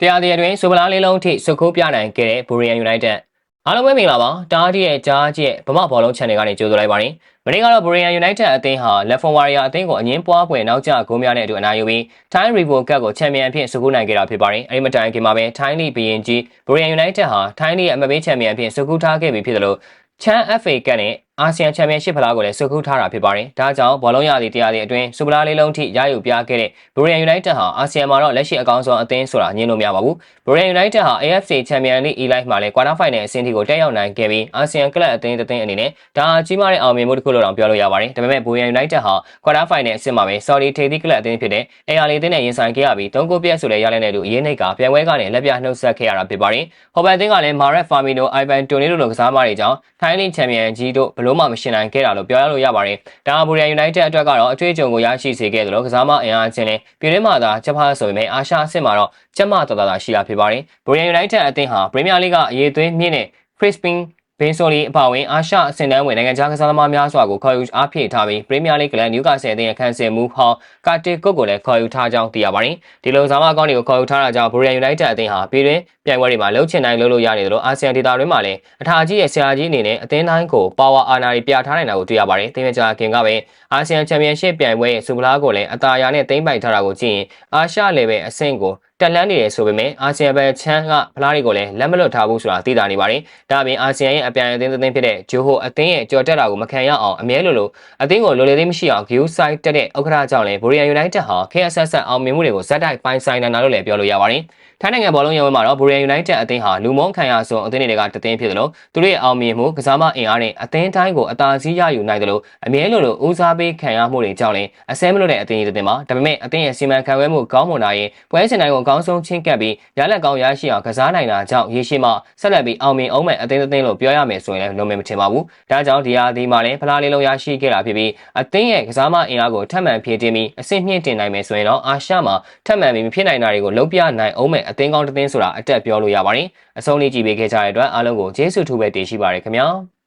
တရားတရားတွင်ဆိုဗလားလေးလုံးထိစုခိုးပြနိုင်ခဲ့တဲ့ဘူရီယန်ယူနိုက်တက်အားလုံးပဲမင်္ဂလာပါတားတီရဲ့ကြားကြီးရဲ့ဗမာဘောလုံး channel ကနေကြိုဆိုလိုက်ပါရစေမနေ့ကတော့ဘူရီယန်ယူနိုက်တက်အသင်းဟာလက်ဖွန်ဝါရီယာအသင်းကိုအငင်းပွားပွဲနောက်ကျဂိုးများနဲ့အတူအနိုင်ယူပြီး Thai Revo Cup ကိုချန်ပီယံအဖြစ်စုခိုးနိုင်ခဲ့တာဖြစ်ပါတယ်အဲဒီမတိုင်ခင်မှာပဲ Thai League ဘီရင်ကြီးဘူရီယန်ယူနိုက်တက်ဟာ Thai League ရဲ့အမပေးချန်ပီယံအဖြစ်စုခိုးထားခဲ့ပြီးဖြစ်တယ်လို့ချန် FA ကနဲ့ အာဆီယံချန်ပီယံရှစ်ဖလားကိုလည်းစုခုထားတာဖြစ်ပါတယ်။ဒါကြောင့်ဘောလုံးရသည့်တရားတွေအတွင်းစူပလာလေးလုံးထိရယူပြခဲ့တဲ့ဘူရီယန်ယူနိုက်တက်ဟာအာဆီယံမှာတော့လက်ရှိအကောင်းဆုံးအသင်းဆိုတာညင်းလို့မရပါဘူး။ဘူရီယန်ယူနိုက်တက်ဟာ AFC ချန်ပီယံလိ E-Life မှာလည်းကွာတာဖိုင်နယ်အဆင့်ထိကိုတက်ရောက်နိုင်ခဲ့ပြီးအာဆီယံကလပ်အသင်းတစ်သင်းအနေနဲ့ဒါအကြီးမားတဲ့အောင်မြင်မှုတစ်ခုလို့တောင်ပြောလို့ရပါတယ်။ဒါပေမဲ့ဘူရီယန်ယူနိုက်တက်ဟာကွာတာဖိုင်နယ်အဆင့်မှာပဲ Saudi ထိပ်သီးကလပ်အသင်းဖြစ်တဲ့ AR လေးအသင်းနဲ့ရင်ဆိုင်ခဲ့ရပြီး၃ဂိုးပြတ်ဆိုတဲ့ရလနဲ့တူအရေးနှိတ်ကပြိုင်ပွဲကနေလက်ပြနှုတ်ဆက်ခဲ့ရတာဖြစ်ပါတယ်။ဟော်ဘတ်အသင်းကလည်း Maret Firmino, Ivan Toney တို့လိုကစားမတွေကြောင့် Thai League ချန်ပီယံကြီးတို့ဘလို့မှမရှင်နိုင်ခဲ့တာလို့ပြောရလို့ရပါတယ်။ဒါဘူရီယန်ယူနိုက်တက်အတွက်ကတော့အထွေးကြုံကိုရရှိစေခဲ့တယ်လို့ကစားမအင်အားချင်းနဲ့ပြည်တွင်းမှာသာချက်ဖားဆိုပေမဲ့အာရှအဆင့်မှာတော့ချက်မတော်တော်ရှိတာဖြစ်ပါတယ်။ဘူရီယန်ယူနိုက်တက်အသင်းဟာပရီးမီးယားလိကအရေးသွေးမြင့်တဲ့ Crispin ဘင်းဆိုလီအပါဝင်အာရှအဆင့်တန်းဝင်နိုင်ငံခြားကစားသမားများစွာကိုခေါ်ယူအားဖြည့်ထားပြီးပရီးမီးယားလိဂ်ကလပ်နယူကာဆယ်အသင်းရဲ့ခန့်စင်မှုဟောင်းကာတီကုတ်ကိုလည်းခေါ်ယူထားကြောင်းသိရပါတယ်။ဒီလိုဇာမအကောင့်တွေကိုခေါ်ယူထားတာကြောင့်ဘူရီယန်ယူနိုက်တက်အသင်းဟာပြည်တွင်းပြိုင်ပွဲတွေမှာလှုပ်ချင်တိုင်းလှုပ်လို့ရနေတယ်လို့အာဆီယံဒေသတွင်းမှာလည်းအထာကြီးရဲ့ဆရာကြီးအနေနဲ့အသင်းတိုင်းကိုပါဝါအာဏာတွေပြထားနိုင်တာကိုတွေ့ရပါတယ်။တင်ပြချာခင်ကပဲအာဆီယံချန်ပီယံရှစ်ပြိုင်ပွဲရဲ့စူပလာကိုလည်းအတားအယာနဲ့သိမ့်ပိုက်ထားတာကိုကြည့်ရင်အာရှလေဗယ်အဆင့်ကို တက်လှမ်းနေတယ်ဆိုပေမဲ့အာဆီယံဘက်ချမ်းကဖလားတွေကိုလည်းလက်မလွတ်ထားဘူးဆိုတာသိတာနေပါတယ်။ဒါအပြင်အာဆီယံရဲ့အပြိုင်အသင်းသင်းဖြစ်တဲ့ဂျိုဟိုအသင်းရဲ့ကြော်တက်တာကိုမခံရအောင်အမြဲလိုလိုအသင်းကိုလိုလေသေးမရှိအောင်ဂယူးဆိုင်တက်တဲ့ဥက္ကဋ္ဌကြောင့်လည်းဘူရီယန်ယူနိုက်တက်ဟာ KSS အောင်မြင်မှုတွေကိုဇက်တိုက်ပိုင်ဆိုင်နိုင်တာလို့လည်းပြောလို့ရပါတယ်။ထိုင်းနိုင်ငံဘောလုံးရဲဝဲမှာတော့ဘူရီယန်ယူနိုက်တက်အသင်းဟာလူမုန်းခံရဆုံးအသင်းတွေကတသင်းဖြစ်တယ်လို့သူတို့ရဲ့အောင်မြင်မှုကစားမအင်အားနဲ့အသင်းတိုင်းကိုအသာစီးရယူနိုင်တယ်လို့အမြဲလိုလိုဦးစားပေးခံရမှုတွေကြောင့်လည်းအစဲမလို့တဲ့အသင်းကြီးတစ်သင်းပါဒါပေမဲ့အသင်းရဲ့စီမံခန့်ခွဲမှုကောင်းမွန်တာရင်ပွဲစဉ်တိုင်းကိုအကောင်းဆုံးချင်းကပ်ပြီးရလက်ကောင်းရရှိအောင်ကစားနိုင်တာကြောင့်ရေရှည်မှာဆက်လက်ပြီးအောင်မြင်အောင်မဲ့အသင်းတစ်သင်းလို့ပြောရမယ်ဆိုရင်လည်းလုံးဝမထင်ပါဘူးဒါကြောင့်ဒီဟာဒီမှာလည်းဖလားလေးလုံးရရှိခဲ့တာဖြစ်ပြီးအသင်းရဲ့ကစားမအင်အားကိုထပ်မံဖြည့်တင်းပြီးအဆင့်မြင့်တင်နိုင်မယ်ဆိုရင်တော့အာရှမှာထပ်မံပြီးမဖြစ်နိုင်တာတွေကိုလုံးပြနိုင်အောင်မဲ့အသင်းကောင်းတစ်သင်းဆိုတာအတက်ပြောလို့ရပါတယ်အဆုံးလေးကြည့်ပေးခဲ့ကြတဲ့အတွက်အားလုံးကိုကျေးဇူးထူးပဲတင်ရှိပါရခင်ဗျာ